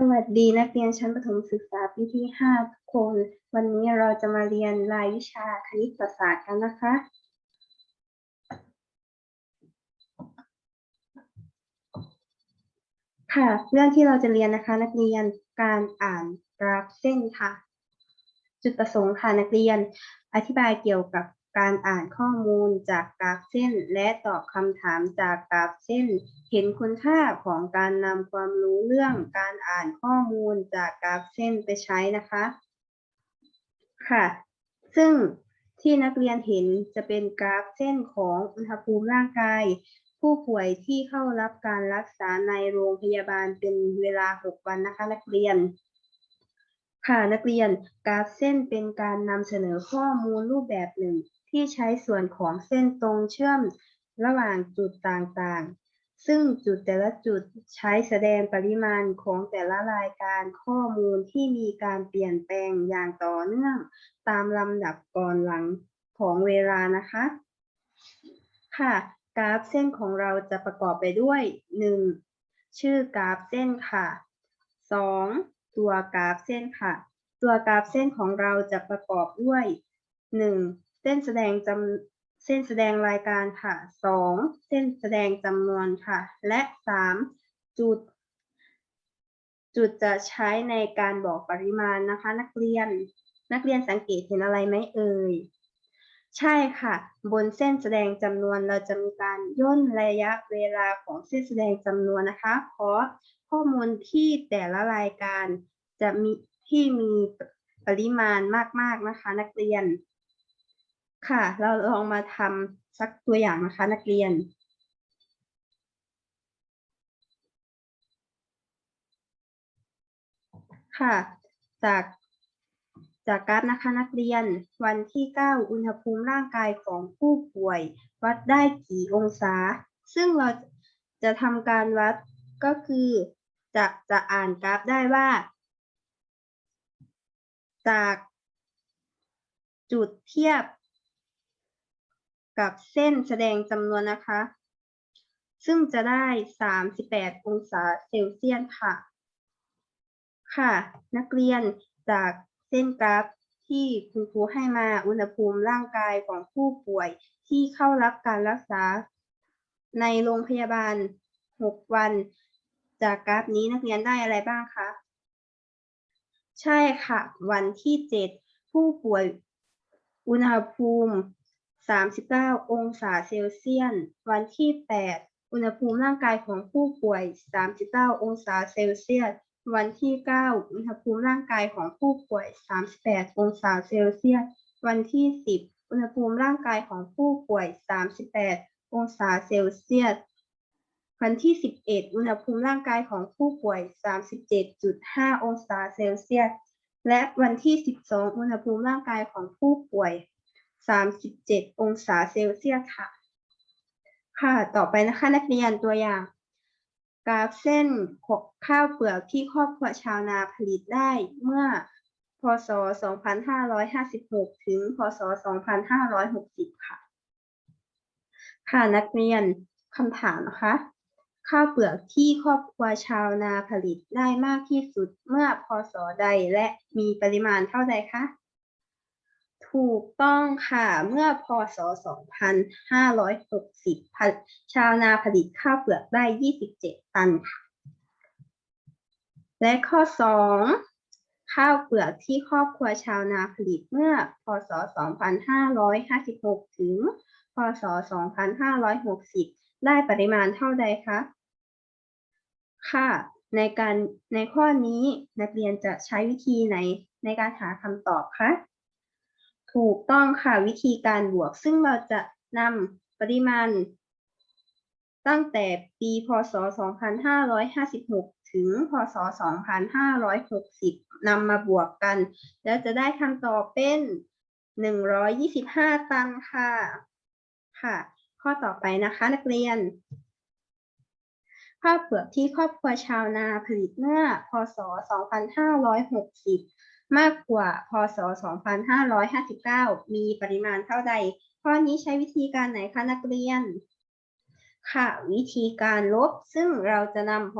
สวัสดีนักเรียนชั้นประถมศึกษาปีที่ 5 ทุกคน วันนี้เราจะมาเรียนรายวิชาคณิตศาสตร์กันนะคะ ค่ะเรื่องที่เราจะเรียนนะคะ นักเรียนการอ่านกราฟเส้นค่ะ จุดประสงค์ค่ะนักเรียนอธิบายเกี่ยวกับ การอ่านข้อมูลจากกราฟเส้น และตอบคำถามจากกราฟเส้น เห็นคุณค่าของการนำความรู้เรื่องการอ่านข้อมูลจากกราฟเส้นไปใช้นะคะ ค่ะ ซึ่งที่นักเรียนเห็นจะเป็นกราฟเส้นของอุณหภูมิร่างกาย ผู้ป่วยที่เข้ารับการรักษาในโรงพยาบาลเป็นเวลา 6 วันนะคะ นักเรียน ค่ะนักเรียนกราฟเส้นเป็นการนำเสนอข้อมูลรูปแบบหนึ่ง ที่ใช้ส่วนของเส้นตรงเชื่อมระหว่างจุดต่างๆ ซึ่งจุดแต่ละจุดใช้แสดงปริมาณของแต่ละรายการข้อมูลที่มีการเปลี่ยนแปลงอย่างต่อเนื่อง ตามลำดับก่อนหลังของเวลานะคะ ค่ะ กราฟเส้นของเราจะประกอบไปด้วย 1. ชื่อกราฟเส้นค่ะ 2. ตัวกราฟเส้นค่ะ ตัวกราฟเส้นของเราจะประกอบด้วย 1. เส้นแสดงจำเส้นแสดงรายการค่ะ 2. เส้นแสดงจำนวนค่ะ และ 3. จุด จุดจะใช้ในการบอกปริมาณนะคะ นักเรียน นักเรียนสังเกตเห็นอะไรไหมเอ่ย ใช่ค่ะ บนเส้นแสดงจำนวนเราจะมีการย่นระยะเวลาของเส้นแสดงจำนวนนะคะเพราะข้อมูลที่แต่ละรายการจะมีที่มีปริมาณมาก ๆ นะคะนักเรียน ค่ะ เราลองมาทำสักตัวอย่างนะคะนักเรียน ค่ะ จาก จากกราฟนะคะนักเรียนวันที่ 9 อุณหภูมิร่างกายของผู้ป่วย วัดได้กี่องศา ซึ่งเราจะทำการวัดก็คือ จะจะอ่านกราฟได้ว่า จากจุดเทียบ กับเส้นแสดงจำนวนนะคะ ซึ่งจะได้ 38 องศาเซลเซียสค่ะ ค่ะ นักเรียนจาก เส้นกราฟที่คุณครูให้มาอุณหภูมิร่างกายของผู้ป่วยที่เข้ารับการรักษา ในโรงพยาบาล 6 วัน จากกราฟนี้นักเรียนได้อะไรบ้างคะ ใช่ค่ะ วันที่ 7 ผู้ป่วยอุณหภูมิ 39 องศาเซลเซียส วันที่ 8 อุณหภูมิร่างกายของผู้ป่วย 39 องศาเซลเซียส วันที่ 9 อุณหภูมิร่างกายของผู้ป่วย 38 องศาเซลเซียส วันที่ 10 อุณหภูมิร่างกายของผู้ป่วย 38 องศาเซลเซียส วันที่ 11 อุณหภูมิร่างกายของผู้ป่วย 37.5 องศาเซลเซียส และวันที่ 12 อุณหภูมิร่างกายของผู้ป่วย 37 องศาเซลเซียสค่ะ ค่ะ ต่อไปนะคะนักเรียนตัวอย่าง กราฟเส้นข้าวเปลือกที่ครอบครัวชาวนาผลิตได้เมื่อ พศ 2556 ถึง พศ 2560 ค่ะ ค่ะนักเรียนคำถามนะคะข้าวเปลือกที่ครอบครัวชาวนาผลิตได้มากที่สุดเมื่อพศใดและมีปริมาณเท่าใดคะ ถูกต้องค่ะ เมื่อพศ 2560 ชาวนาผลิตข้าวเปลือกได้ 27 ตันค่ะ และข้อ 2 ข้าวเปลือกที่ครอบครัวชาวนาผลิตเมื่อ พศ 2556 ถึง พศ 2560 ได้ปริมาณเท่าใดคะ ค่ะในการในข้อนี้นักเรียนจะใช้วิธีไหนในการหาคำตอบคะ ถูกต้องค่ะวิธีการบวก ซึ่งเราจะนำปริมาณ ตั้งแต่ปีพศ 2556 ถึงพศ 2560นำมาบวกกัน แล้วจะได้คำตอบเป็น 125 ตันค่ะ ค่ะ ข้อต่อไปนะคะนักเรียนข้าวเปลือกที่ครอบครัวชาวนาผลิตเมื่อ พศ 2560 มากกว่าพศ 2559 มีปริมาณเท่าใด ข้อนี้ใช้วิธีการไหนคะนักเรียน ค่ะ วิธีการลบ ซึ่งเราจะนำพ